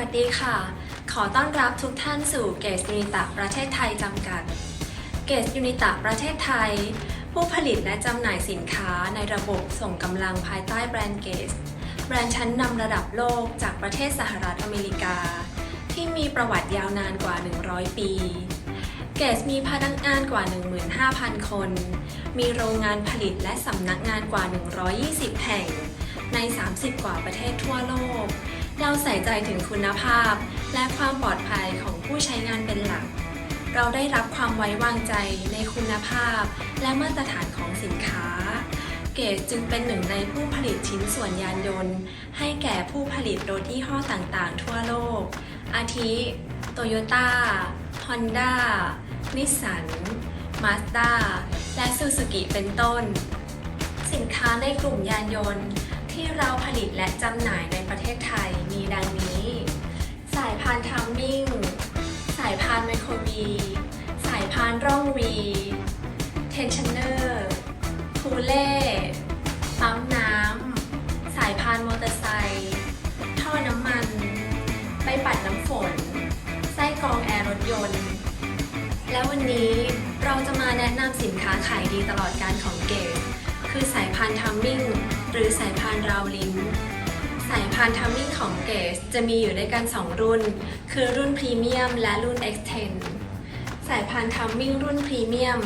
วัสดีค่ะ ขอต้อนรับทุกท่านสู่เกสยูนิตะประเทศไทยจำกัด เกสยูนิตะประเทศไทย ผู้ผลิตและจำหน่ายสินค้าในระบบส่งกำลังภายใต้แบรนด์เกส แบรนด์ชั้นนำระดับโลกจากประเทศสหรัฐอเมริกา ที่มีประวัติยาวนานกว่า 100 ปี เกสมีพนักงานกว่า 15,000 คน มีโรงงานผลิตและสำนักงานกว่า 120 แห่ง ใน 30 กว่าประเทศทั่วโลก เราใส่ใจถึงคุณภาพ และความปลอดภัยของผู้ใช้งานเป็นหลัก เราได้รับความไว้วางใจในคุณภาพ และมาตรฐานของสินค้า เกตจึงเป็นหนึ่งในผู้ผลิตชิ้นส่วนยานยนต์ ให้แก่ผู้ผลิตรถยี่ห้อต่างๆ ทั่วโลก อาทิโตโยต้าฮอนด้านิสสันมาสด้าและซูซูกิเป็นต้น สินค้าในกลุ่มยานยนต์ ที่เราผลิตและจำหน่ายในประเทศไทยมีดังนี้ สายพานทัมมิ่ง สายพานไมโครวี สายพานร่องวีเทนชันเนอร์คูเล่ปั๊มน้ำ สายพานมอเตอร์ไซค์ท่อน้ำมัน ไปปัดน้ำฝน ไส้กรองแอร์รถยนต์ และวันนี้เราจะมาแนะนำสินค้าขายดีตลอดการของเกต คือสายพานทัมมิ่งหรือสายพานราวลิ้น สายพานทัมมิ่งของเกสจะมีอยู่ด้วยกัน 2 รุ่น คือรุ่นพรีเมียมและรุ่น X10 สายพานทัมมิ่งรุ่นพรีเมียม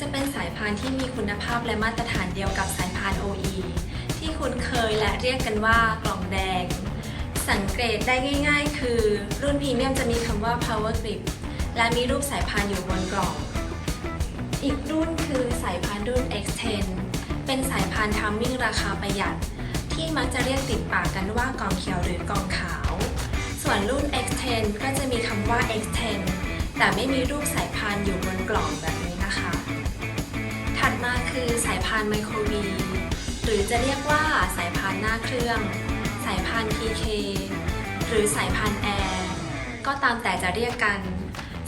จะเป็นสายพานที่มีคุณภาพและมาตรฐานเดียวกับสายพาน OE ที่คุ้นเคยและเรียกกันว่ากล่องแดง สังเกตได้ง่าย ๆ คือรุ่นพรีเมียมจะมีคำว่า power grip และมีรูปสายพานอยู่บนกล่อง อีกรุ่นคือสายพานรุ่น X10 เป็นสายพานทัมมิ่งราคาประหยัด ที่มักจะเรียกติดปากกันว่ากองเขียวหรือกองขาว ส่วนรุ่น X10 ก็จะมีคำว่า X10 แต่ไม่มีรูปสายพานอยู่บนกล่องแบบนี้นะคะ ถัดมาคือสายพานไมโครวีหรือจะเรียกว่าสายพานหน้าเครื่อง สายพาน PK หรือสายพานแอร์ก็ตามแต่จะเรียกกัน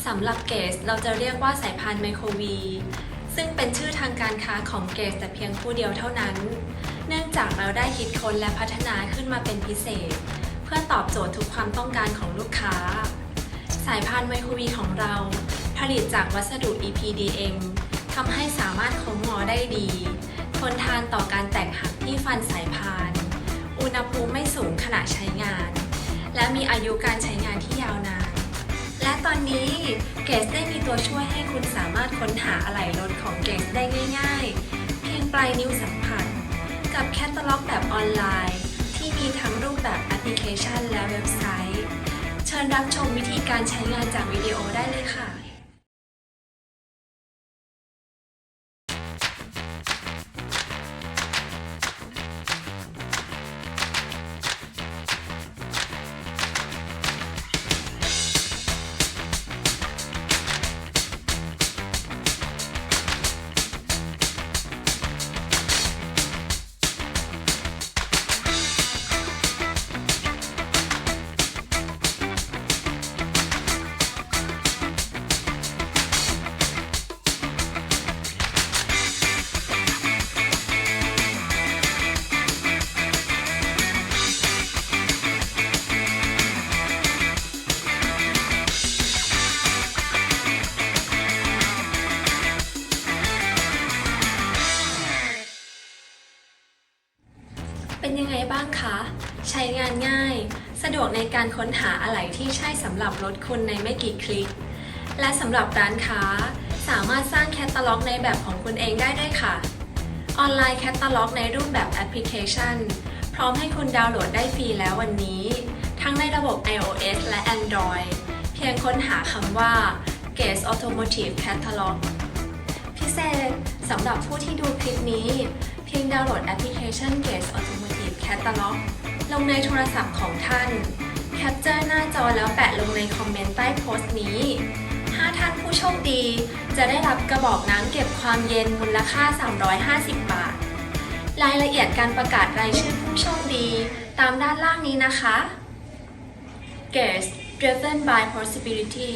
สำหรับเกสเราจะเรียกว่าสายพานไมโครวี ซึ่งเป็นชื่อทางการค้าของเกสแต่เพียงผู้เดียวเท่านั้น เนื่องจากเราได้คิดค้นและพัฒนาขึ้นมาเป็นพิเศษ เพื่อตอบโจทย์ทุกความต้องการของลูกค้า สายพานไมโครวีของเรา ผลิตจากวัสดุ EPDM ทำให้สามารถโค้งงอได้ดี ทนทานต่อการแตกหักที่ฟันสายพาน อุณหภูมิไม่สูงขณะใช้งาน และมีอายุการใช้งานที่ยาวนานและต อนนี้เกสได้มีตัวช่วยให้คุณสามารถค้นหาอะไหล่รถของเกสได้ง่าย ๆ เพียงปลายนิ้วสัมผัส กับแคตตาล็อกแบบออนไลน์ ที่มีทั้งรูปแบบแอปพลิเคชันและเว็บไซต์ เชิญรับชมวิธีการใช้งานจากวิดีโอได้เลยค่ะ เป็นยังไงบ้างคะ ใช้งานง่าย สะดวกในการค้นหาอะไหล่ที่ใช่สำหรับรถคุณในไม่กี่คลิก และสำหรับร้านค้า สามารถสร้างแคตตาล็อกในแบบของคุณเองได้ด้วยค่ะ ออนไลน์แคตตาล็อกในรูปแบบแอปพลิเคชัน พร้อมให้คุณดาวน์โหลดได้ฟรีแล้ววันนี้ ทั้งในระบบ iOS และ Android เพียงค้นหาคำว่า Gaze Automotive Catalog พิเศษสำหรับผู้ที่ดูคลิปนี้ พียงดาวน์โหลดแอปพลิเคชัน Gaze Automotive Catalog ลงในโทรศัพท์ของท่าน แคปเจอร์หน้าจอแล้วแปะลงในคอมเมนต์ใต้โพสต์นี้ 5 ท่านผู้โชคดี จะได้รับกระบอกน้ำเก็บความเย็นมูลค่า 350 บาท รายละเอียดการประกาศรายชื่อผู้โชคดี ตามด้านล่างนี้นะคะ Guest Driven by Possibility